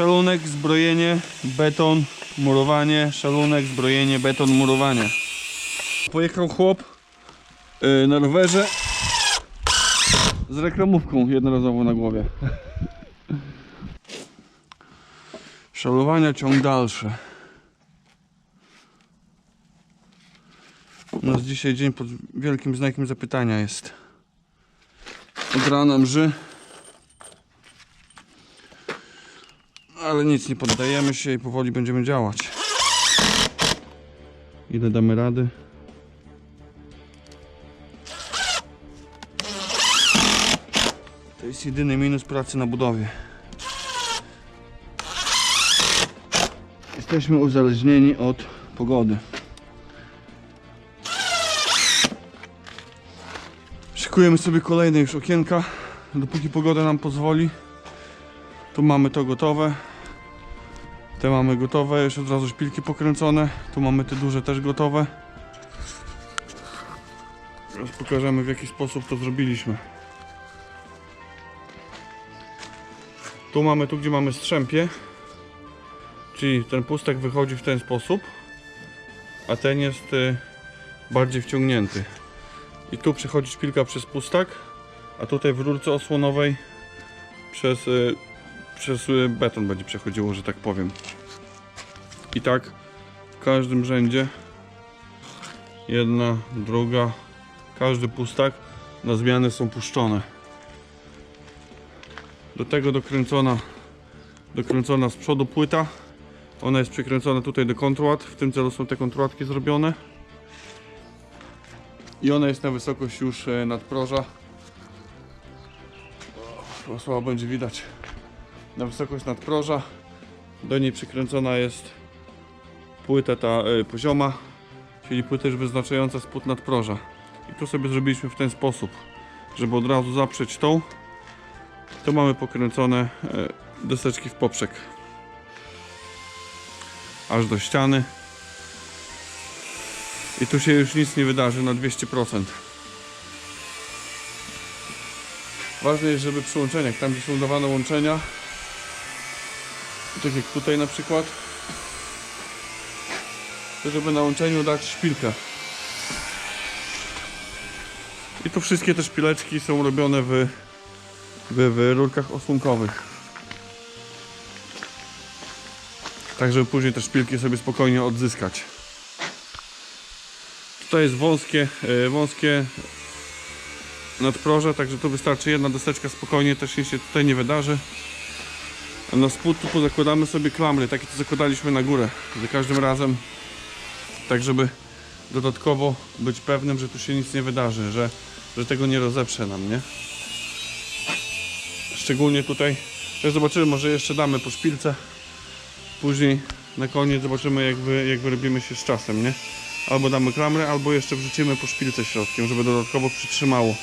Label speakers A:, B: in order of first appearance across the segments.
A: Szalunek, zbrojenie, beton, murowanie, szalunek, zbrojenie, beton, murowanie. Pojechał chłop yy, na rowerze z reklamówką jednorazową na głowie. Szalowania ciąg dalszy. U nas dzisiaj dzień pod wielkim znakiem zapytania jest. Od rana mrzy. Ale nic, nie poddajemy się i powoli będziemy działać. Ile damy rady? To jest jedyny minus pracy na budowie. Jesteśmy uzależnieni od pogody. Szykujemy sobie kolejne już okienka, dopóki pogoda nam pozwoli. Tu mamy to gotowe. Te mamy gotowe, już od razu szpilki pokręcone. Tu mamy te duże też gotowe. Teraz pokażemy w jaki sposób to zrobiliśmy. Tu mamy, tu gdzie mamy strzępie. Czyli ten pustek wychodzi w ten sposób, a ten jest y, bardziej wciągnięty. I tu przechodzi szpilka przez pustak, a tutaj w rurce osłonowej przez, y, przez beton będzie przechodziło, że tak powiem. I tak w każdym rzędzie jedna, druga, każdy pustak na zmiany są puszczone. Do tego dokręcona, dokręcona z przodu płyta. Ona jest przykręcona tutaj do kontrołat. W tym celu są te kontrołatki zrobione. I ona jest na wysokość już e, nadproża. Słabo będzie widać. Na wysokość nadproża. Do niej przykręcona jest płyta ta e, pozioma, czyli płyta już wyznaczająca spód nadproża. I tu sobie zrobiliśmy w ten sposób, żeby od razu zaprzeć tą. To mamy pokręcone e, deseczki w poprzek. Aż do ściany. I tu się już nic nie wydarzy na 200%. Ważne jest, żeby przy łączeniach, tam gdzie są dawane łączenia, tak jak tutaj na przykład, żeby na łączeniu dać szpilkę. I tu wszystkie te szpileczki są robione w, w, w rurkach osłonkowych. Tak, żeby później te szpilki sobie spokojnie odzyskać. Tutaj jest wąskie, e, wąskie nadproże, także tu wystarczy jedna deseczka spokojnie, też się tutaj nie wydarzy. Na spód tu pozakładamy sobie klamry, takie to zakładaliśmy na górę, za każdym razem, tak żeby dodatkowo być pewnym, że tu się nic nie wydarzy, że, że tego nie rozeprze nam, nie? Szczególnie tutaj, też zobaczymy, może jeszcze damy po szpilce, później na koniec zobaczymy jak, wy, jak wyrobimy się z czasem, nie? Albo damy klamrę, albo jeszcze wrzucimy po szpilce środkiem, żeby dodatkowo przytrzymało.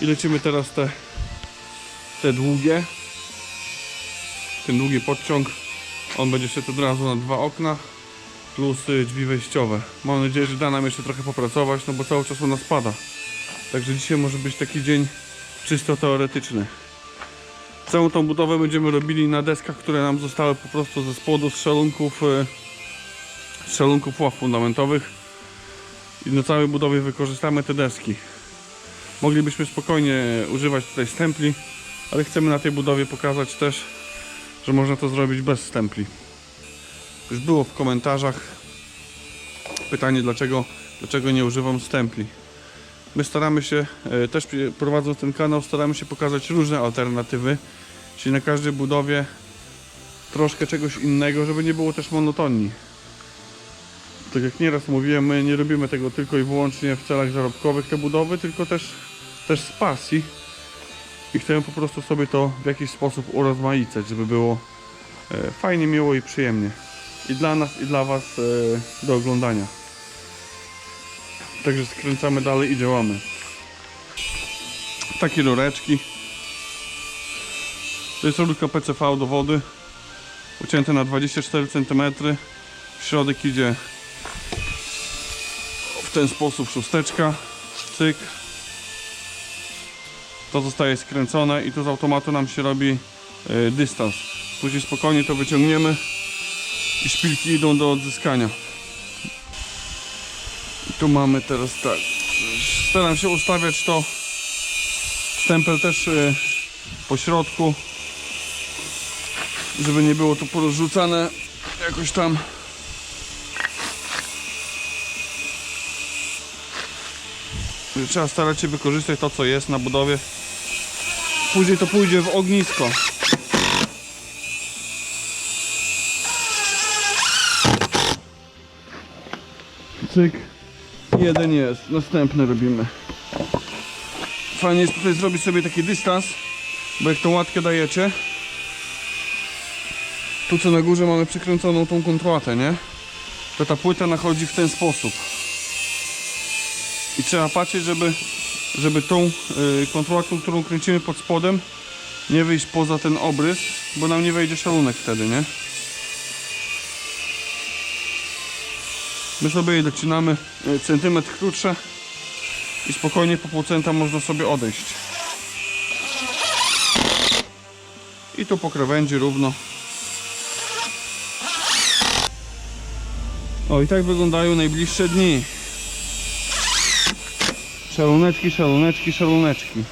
A: I lecimy teraz te, te długie. Ten długi podciąg. On będzie szedł od razu na dwa okna. Plus y, drzwi wejściowe. Mam nadzieję, że da nam jeszcze trochę popracować, no bo cały czas u nas pada. Także dzisiaj może być taki dzień czysto teoretyczny. Całą tą budowę będziemy robili na deskach, które nam zostały po prostu ze spodu z szalunków. y, strzelunków ław fundamentowych i na całej budowie wykorzystamy te deski. Moglibyśmy spokojnie używać tutaj stempli, ale chcemy na tej budowie pokazać też, że można to zrobić bez stempli. Już było w komentarzach pytanie, dlaczego, dlaczego nie używam stempli. My staramy się, e, też prowadząc ten kanał, staramy się pokazać różne alternatywy, czyli na każdej budowie troszkę czegoś innego, żeby nie było też monotonii tak jak nieraz mówiłem, my nie robimy tego tylko i wyłącznie w celach zarobkowych te budowy, tylko też, też z pasji i chcemy po prostu sobie to w jakiś sposób urozmaicać, żeby było e, fajnie, miło i przyjemnie. I dla nas i dla Was e, do oglądania. Także skręcamy dalej i działamy. Takie rureczki. To jest rurka PCV do wody ucięte na 24 cm w środek idzie w ten sposób szósteczka, cyk. To zostaje skręcone i tu z automatu nam się robi y, dystans. Później spokojnie to wyciągniemy i szpilki idą do odzyskania. I tu mamy teraz tak. Staram się ustawiać to stempel też y, po środku, żeby nie było to porozrzucane jakoś tam. Trzeba starać się wykorzystać to, co jest na budowie. Później to pójdzie w ognisko. Cyk. Jeden jest. Następny robimy. Fajnie jest tutaj zrobić sobie taki dystans, bo jak tą łatkę dajecie, tu co na górze mamy przykręconą tą kontratę, nie? To ta płyta nachodzi w ten sposób. I trzeba patrzeć, żeby, żeby tą y, kontrolatą, którą kręcimy pod spodem, nie wyjść poza ten obrys, bo nam nie wejdzie szalunek wtedy, nie? My sobie je docinamy y, centymetr krótsze i spokojnie po pół można sobie odejść. I tu po krawędzi równo. O i tak wyglądają najbliższe dni. Szaluneczki, szaluneczki, szaluneczki.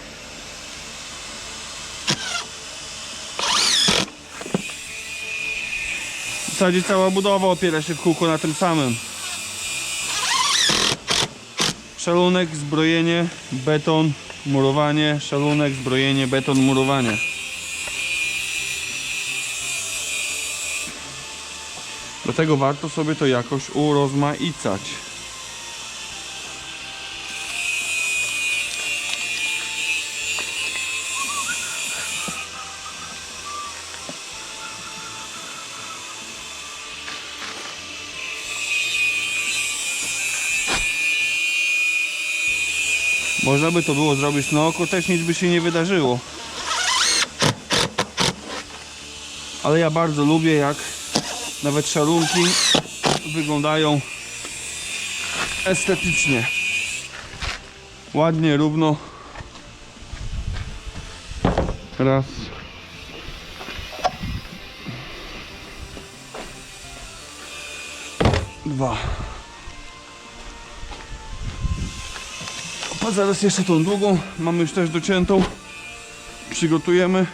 A: W zasadzie cała budowa opiera się w kółko na tym samym. Szalunek, zbrojenie, beton, murowanie, szalunek, zbrojenie, beton, murowanie. Dlatego warto sobie to jakoś urozmaicać. Można by to było zrobić na oko, też nic by się nie wydarzyło. Ale ja bardzo lubię jak nawet szalunki wyglądają estetycznie. Ładnie, równo. Raz. Dwa. Zaraz jeszcze tą długą mamy już też dociętą. Przygotujemy.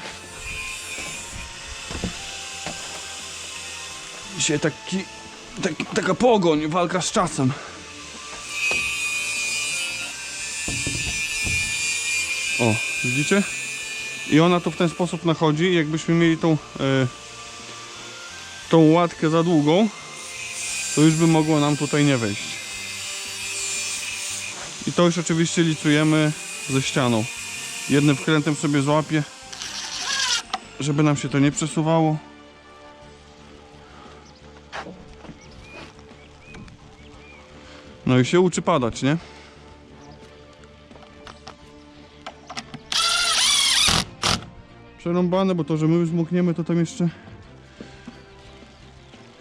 A: Dzisiaj taki, taki, taka pogoń, walka z czasem. O, widzicie? I ona to w ten sposób nachodzi. Jakbyśmy mieli tą, e, tą łatkę za długą, to już by mogło nam tutaj nie wejść. To już oczywiście licujemy ze ścianą. Jednym wkrętem sobie złapię, żeby nam się to nie przesuwało. No i się uczy padać, nie? Przerąbane, bo to, że my zmokniemy, to tam jeszcze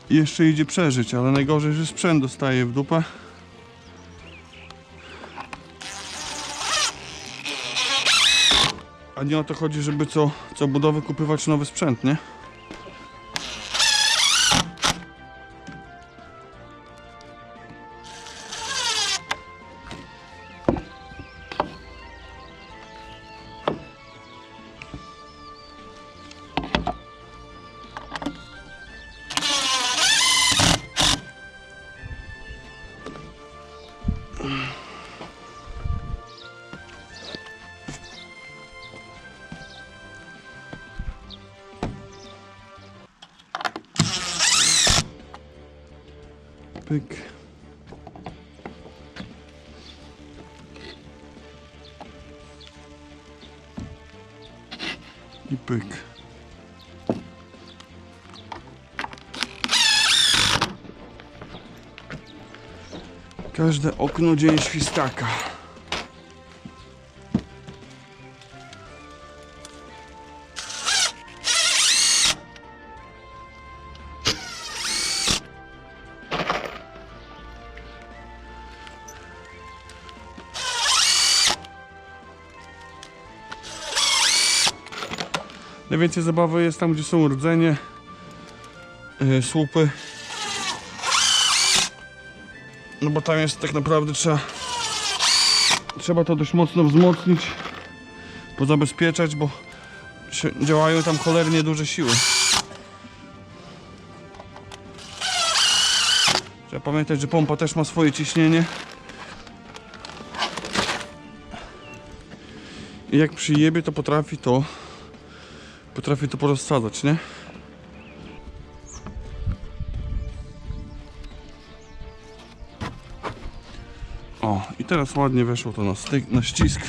A: jeszcze idzie przeżyć, ale najgorzej, że sprzęt dostaje w dupę. A nie o to chodzi, żeby co, co budowy kupywać nowy sprzęt, nie? Pyk. I pyk. Każde okno dzień świstaka. Najwięcej zabawy jest tam, gdzie są rdzenie, yy, słupy. No bo tam jest tak naprawdę trzeba trzeba to dość mocno wzmocnić, pozabezpieczać, bo się- działają tam cholernie duże siły. Trzeba pamiętać, że pompa też ma swoje ciśnienie. I jak przyjebie, to potrafi to potrafi to porozsadzać, nie? O, i teraz ładnie weszło to na, styk, na ścisk.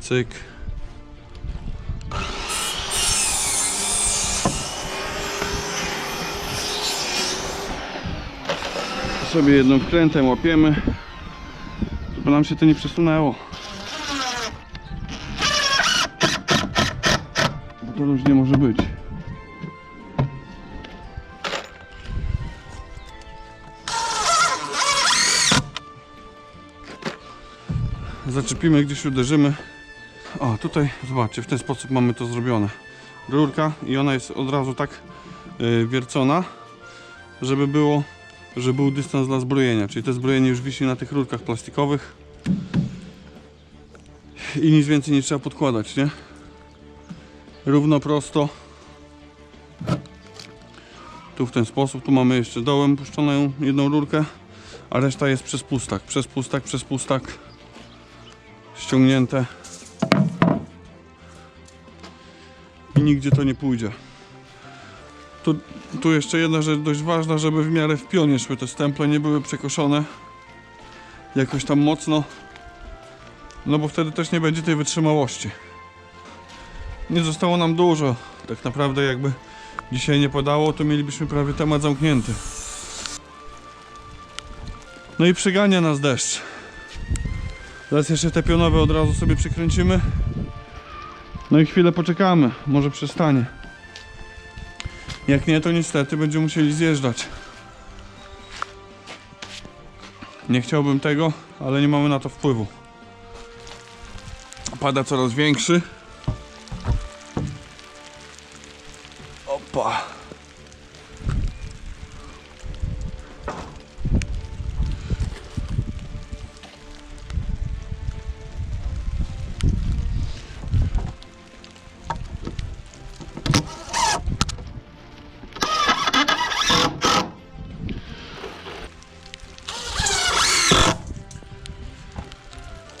A: Cyk. Sobie jedną wkrętę łapiemy, żeby nam się to nie przesunęło. To różnie może być. Zaczepimy, gdzieś uderzymy. O, tutaj zobaczcie, w ten sposób mamy to zrobione. Rurka i ona jest od razu tak yy, wiercona, żeby było, że był dystans dla zbrojenia. Czyli to zbrojenie już wisi na tych rurkach plastikowych. I nic więcej nie trzeba podkładać, nie? Równo prosto. Tu w ten sposób, tu mamy jeszcze dołem puszczoną jedną rurkę, a reszta jest przez pustak, przez pustak, przez pustak ściągnięte i nigdzie to nie pójdzie. Tu, tu jeszcze jedna rzecz dość ważna, żeby w miarę w pionie szły te stemple, nie były przekoszone jakoś tam mocno, no bo wtedy też nie będzie tej wytrzymałości. Nie zostało nam dużo, tak naprawdę jakby dzisiaj nie padało, to mielibyśmy prawie temat zamknięty. No i przygania nas deszcz. Teraz jeszcze te pionowe od razu sobie przykręcimy. No i chwilę poczekamy, może przestanie. Jak nie, to niestety będziemy musieli zjeżdżać. Nie chciałbym tego, ale nie mamy na to wpływu. Pada coraz większy. Opa.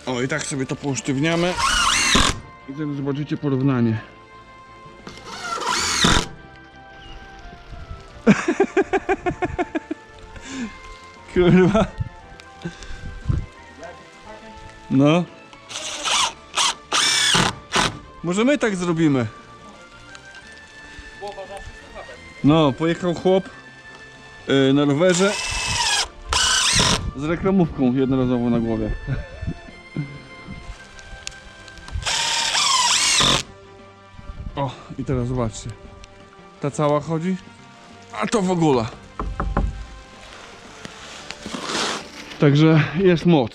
A: O i tak sobie to pousztywniamy. I teraz zobaczycie porównanie. Kurwa. No. Może my tak zrobimy. No, pojechał chłop yy, na rowerze z reklamówką jednorazową na głowie. O, i teraz zobaczcie. Ta cała chodzi, a to w ogóle. Także jest moc.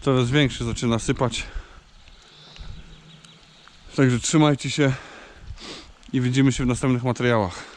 A: Coraz większy zaczyna sypać. Także trzymajcie się i widzimy się w następnych materiałach.